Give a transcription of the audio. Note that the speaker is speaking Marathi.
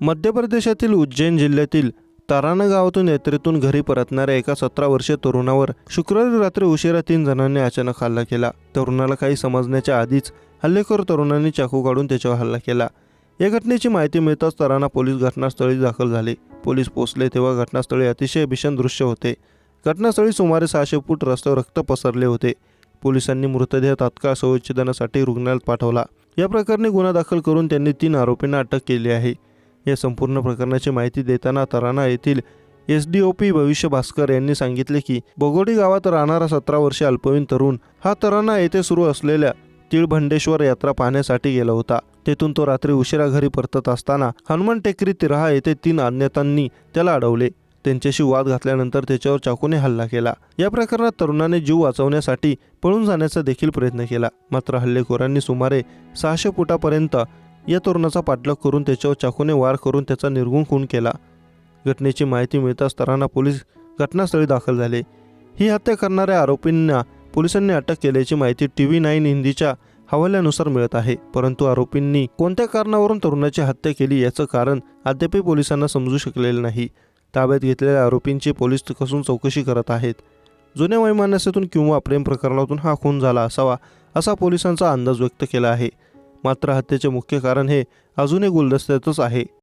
मध्य प्रदेशातील उज्जैन जिल्ह्यातील ताराणा गावातून यात्रेतून घरी परतणाऱ्या एका सतरा वर्षीय तरुणावर शुक्रवारी रात्री उशिरा तीन जणांनी अचानक हल्ला केला. तरुणाला काही समजण्याच्या आधीच हल्लेखोर तरुणांनी चाकू काढून त्याच्यावर हल्ला केला. या घटनेची माहिती मिळताच तराना पोलीस घटनास्थळी दाखल झाले. पोलीस पोहोचले तेव्हा घटनास्थळी अतिशय भीषण दृश्य होते. घटनास्थळी सुमारे सहाशे फूट रस्त्यावर रक्त पसरले होते. पोलिसांनी मृतदेह तात्काळ संविच्छेदनासाठी रुग्णालयात पाठवला. या प्रकरणी गुन्हा दाखल करून त्यांनी तीन आरोपींना अटक केली आहे. या संपूर्ण प्रकरणाची माहिती देताना तराना येथील एस डी ओ पी भविष्य भास्कर यांनी सांगितले की बगोडी गावात राहणारा सतरा वर्षे अल्पवयीन तरुण हा तराना येथे सुरू असलेल्या तिळभंडेश्वर यात्रा पाहण्यासाठी गेला होता. तेथून तो रात्री उशिरा घरी परतत असताना हनुमान टेकरी तिराहा येथे तीन अज्ञातांनी त्याला अडवले. त्यांच्याशी वाद घातल्यानंतर त्याच्यावर चाकूने हल्ला केला. या प्रकरणात तरुणाने जीव वाचवण्यासाठी पळून जाण्याचा देखील प्रयत्न केला. मात्र हल्लेखोरांनी सुमारे सहाशे फुटापर्यंत या तरुणाचा पाठलाग करून त्याच्यावर चाकूने वार करून त्याचा निर्गुण खून केला. घटनेची माहिती मिळताच तरांना पोलीस घटनास्थळी दाखल झाले. ही हत्या करणाऱ्या आरोपींना पोलिसांनी अटक केल्याची माहिती टी व्ही नाईन हिंदीच्या हवाल्यानुसार मिळत आहे. परंतु आरोपींनी कोणत्या कारणावरून तरुणाची हत्या केली याचं कारण अद्यापही पोलिसांना समजू शकलेलं नाही. ताब्यात घेतलेल्या आरोपींची पोलीस कसून चौकशी करत आहेत. जुन्या वैमानस्यातून किंवा प्रेम प्रकरणातून हा खून झाला असावा असा पोलिसांचा अंदाज व्यक्त केला आहे. मात्र हत्येचे मुख्य कारण हे अजूनही गुलदस्त्यातच आहे.